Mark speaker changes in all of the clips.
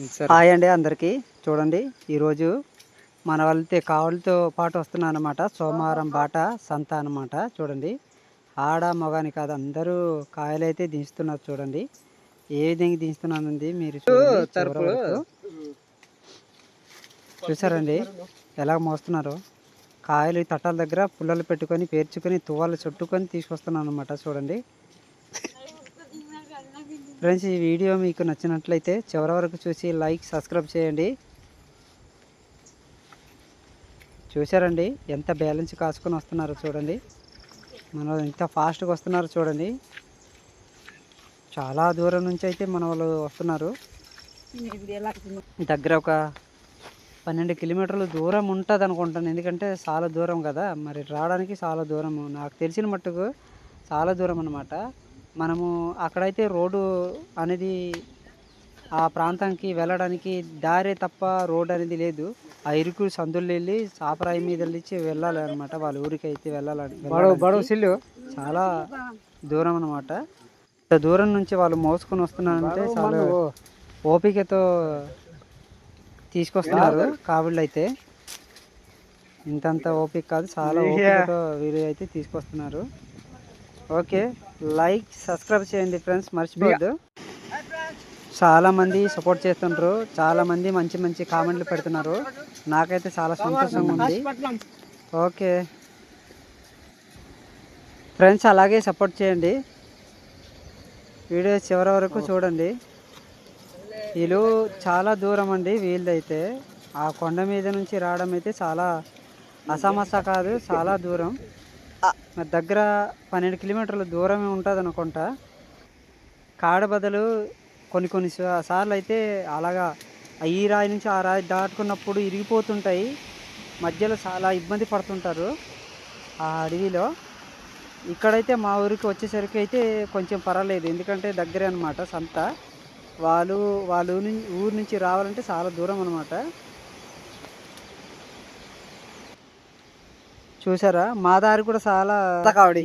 Speaker 1: Hi అండి అందరికీ. చూడండి ఈరోజు మన వాళ్ళతో కావులతో పాటు వస్తున్నాను అనమాట సోమవారం బాట సంత అనమాట చూడండి ఆడ మగాని కాదు అందరూ కాయలు అయితే దించుతున్నారు చూడండి. ఏ విధంగా దించుతున్నానండి మీరు. చూసారండి ఎలా మోస్తున్నారు? కాయలు తట్టాల దగ్గర పుల్లలు పెట్టుకొని పేర్చుకొని తువ్వాలు చుట్టుకొని తీసుకొస్తున్నాను అనమాట చూడండి. ఫ్రెండ్స్ ఈ వీడియో మీకు నచ్చినట్లయితే చివరి వరకు చూసి లైక్ సబ్స్క్రైబ్ చేయండి. చూసారండి ఎంత బ్యాలెన్స్ కాసుకొని వస్తున్నారు చూడండి. మన వాళ్ళు ఎంత ఫాస్ట్గా వస్తున్నారు చూడండి. చాలా దూరం నుంచి అయితే మన వాళ్ళు వస్తున్నారు. దగ్గర ఒక పన్నెండు కిలోమీటర్లు దూరం ఉంటుంది అనుకుంటాను. ఎందుకంటే చాలా దూరం కదా. మరి రావడానికి చాలా దూరం నాకు తెలిసిన మట్టుకు చాలా దూరం అనమాట మనము అక్కడైతే రోడ్డు అనేది ఆ ప్రాంతానికి వెళ్ళడానికి దారే తప్ప రోడ్ అనేది లేదు. ఆ ఇరుకు సందులు వెళ్ళి సాపరాయి మీద నుంచి వెళ్ళాలి అనమాట వాళ్ళ ఊరికి అయితే వెళ్ళాలని
Speaker 2: బడవ బడవ
Speaker 1: వెళ్ళడానికి
Speaker 2: సిల్లు.
Speaker 1: చాలా దూరం అనమాట ఇంత దూరం నుంచి వాళ్ళు మోసుకొని వస్తున్నారంటే చాలా ఓపికతో తీసుకొస్తున్నారు కాబళ్ళు అయితే ఇంతంత ఓపిక కాదు. చాలా ఓపికతో వీళ్ళు అయితే తీసుకొస్తున్నారు. ఓకే లైక్ సబ్స్క్రైబ్ చేయండి ఫ్రెండ్స్ మర్చిపోవద్దు. చాలా మంది సపోర్ట్ చేస్తుంటారు చాలా మంది మంచి మంచి కామెంట్లు పెడుతున్నారు. నాకైతే చాలా సంతోషంగా ఉంది. ఓకే. ఫ్రెండ్స్ అలాగే సపోర్ట్ చేయండి. వీడియో చివరి వరకు చూడండి. వీళ్ళు చాలా దూరం అండి వీళ్ళదైతే. ఆ కొండ మీద నుంచి రావడం అయితే చాలా అసమస కాదు చాలా దూరం. దగ్గర పన్నెండు కిలోమీటర్ల దూరమే ఉంటుంది అనుకుంటా కాడ బదులు కొన్ని కొన్ని సార్లు అయితే అలాగా ఈ రాయి నుంచి ఆ రాయి దాటుకున్నప్పుడు ఇరిగిపోతుంటాయి. మధ్యలో చాలా ఇబ్బంది పడుతుంటారు ఆ అడవిలో. ఇక్కడైతే మా ఊరికి వచ్చేసరికి అయితే కొంచెం పర్వాలేదు. ఎందుకంటే దగ్గరే అనమాట సంత. వాళ్ళు వాళ్ళ ఊరి నుంచి ఊరు నుంచి రావాలంటే చాలా దూరం అనమాట చూసారా? మా దారి కూడా చాలా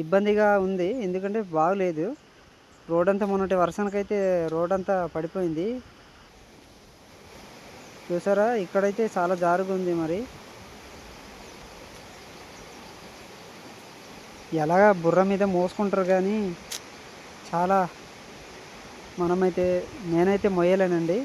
Speaker 1: ఇబ్బందిగా ఉంది. ఎందుకంటే బాగలేదు. రోడ్ అంతా మొన్నటి వర్షానికైతే రోడ్ అంతా పడిపోయింది. చూసారా? ఇక్కడైతే చాలా జారుగా ఉంది మరి. ఎలాగా బుర్ర మీద మోసుకుంటారు కానీ చాలా మనమైతే నేనైతే మొయ్యలేనండి.